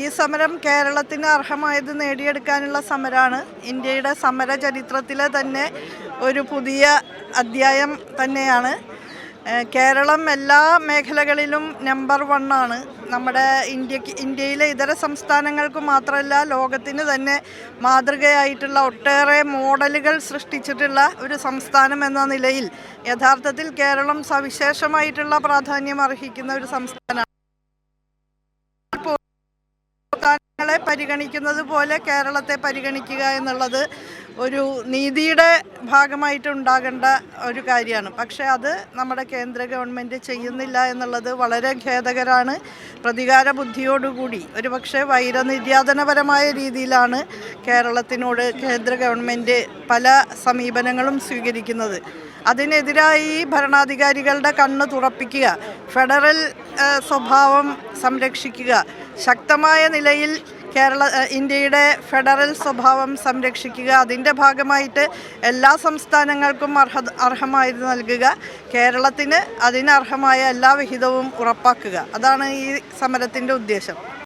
ഈ സമരം കേരളത്തിന് അർഹമായത് നേടിയെടുക്കാനുള്ള സമരമാണ് ഇന്ത്യയുടെ സമര ചരിത്രത്തിലെ തന്നെ ഒരു പുതിയ അധ്യായം തന്നെയാണ്. കേരളം എല്ലാ മേഖലകളിലും നമ്പർ വണ്ണാണ് നമ്മുടെ ഇന്ത്യയ്ക്ക് ഇന്ത്യയിലെ ഇതര സംസ്ഥാനങ്ങൾക്ക് മാത്രമല്ല ലോകത്തിന് തന്നെ മാതൃകയായിട്ടുള്ള ഒട്ടേറെ മോഡലുകൾ സൃഷ്ടിച്ചിട്ടുള്ള ഒരു സംസ്ഥാനം എന്ന നിലയിൽ യഥാർത്ഥത്തിൽ കേരളം സവിശേഷമായിട്ടുള്ള പ്രാധാന്യം അർഹിക്കുന്ന ഒരു സംസ്ഥാനമാണ്. പരിഗണിക്കുന്നത് പോലെ കേരളത്തെ പരിഗണിക്കുക എന്നുള്ളത് ഒരു നീതിയുടെ ഭാഗമായിട്ട് ഉണ്ടാകേണ്ട ഒരു കാര്യമാണ്. പക്ഷേ അത് നമ്മുടെ കേന്ദ്ര ഗവൺമെന്റ് ചെയ്യുന്നില്ല എന്നുള്ളത് വളരെ ഖേദകരാണ്. പ്രതികാര ബുദ്ധിയോടുകൂടി ഒരുപക്ഷെ വൈരനിര്യാതനപരമായ രീതിയിലാണ് കേരളത്തിനോട് കേന്ദ്ര ഗവൺമെന്റ് പല സമീപനങ്ങളും സ്വീകരിക്കുന്നത്. അതിനെതിരായി ഭരണാധികാരികളുടെ കണ്ണ് തുറപ്പിക്കുക ഫെഡറൽ സ്വഭാവം സംരക്ഷിക്കുക ശക്തമായ നിലയിൽ കേരള ഇന്ത്യയുടെ ഫെഡറൽ സ്വഭാവം സംരക്ഷിക്കുക അതിന്റെ ഭാഗമായിട്ട് എല്ലാ സംസ്ഥാനങ്ങൾക്കും അർഹ അർഹമായത് നൽകുക കേരളത്തിന് അതിനർഹമായ എല്ലാ വിഹിതവും ഉറപ്പാക്കുക. അതാണ് ഈ സമരത്തിന്റെ ഉദ്ദേശം.